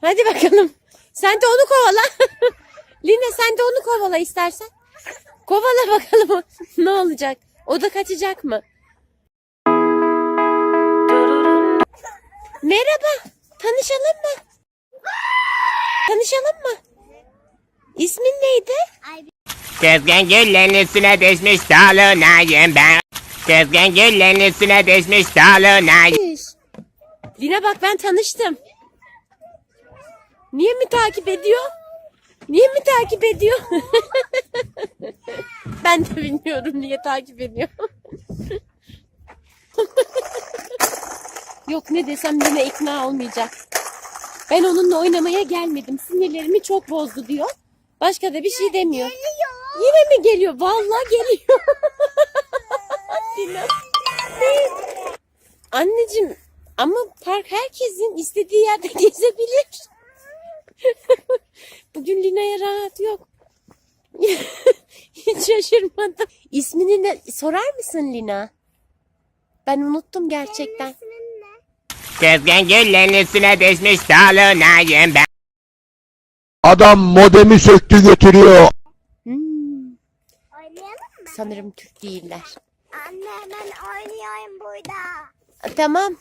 Hadi bakalım. Sen de onu kovala. Lina sen de onu kovala istersen. Kovala bakalım ne olacak. O da kaçacak mı? Merhaba. Tanışalım mı? Tanışalım mı? İsmin neydi? Kızgın güllerin üstüne düşmüş dolunayım ben. Kızgın güllerin üstüne düşmüş dolunayım. Lina bak ben tanıştım. Niye mi takip ediyor? Niye mi takip ediyor? ben de bilmiyorum niye takip ediyor. Yok ne desem yine ikna olmayacak. Ben onunla oynamaya gelmedim. Sinirlerimi çok bozdu diyor. Başka da bir şey demiyor. Yine mi geliyor? Vallahi geliyor. Anneciğim ama park herkesin istediği yerde gezebilir. Rahat yok. Hiç şaşırmadım. İsmini ne sorar mısın Lina? Ben unuttum gerçekten. Kızgın güllerin üstüne düşmüş dolunayım ben. Adam modemi söktü götürüyor. Hmm, sanırım Türk değiller. Anne ben oynuyorum burada. Tamam.